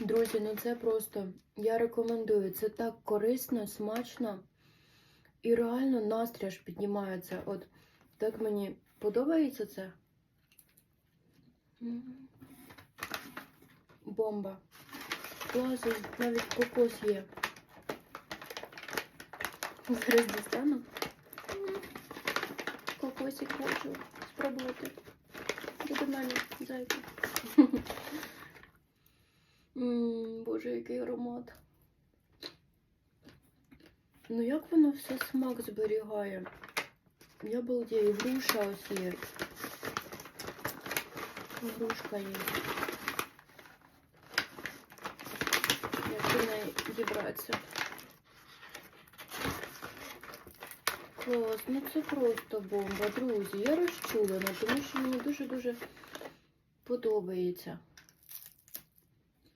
Друзі, ну це просто я рекомендую. Це так корисно, смачно і реально настрій аж піднімається. От так мені подобається це. Бомба. Клас, навіть кокос є. Зараз дістану. Кокосик хочу спробувати. Де до мене, зайка. М, Боже, який аромат. Ну як воно все смак зберігає? Я балдею, груша ось є. Грушка є. Як до неї дібратися. Клас, ну це просто бомба, друзі. Я розчулена, тому що мені дуже-дуже подобається.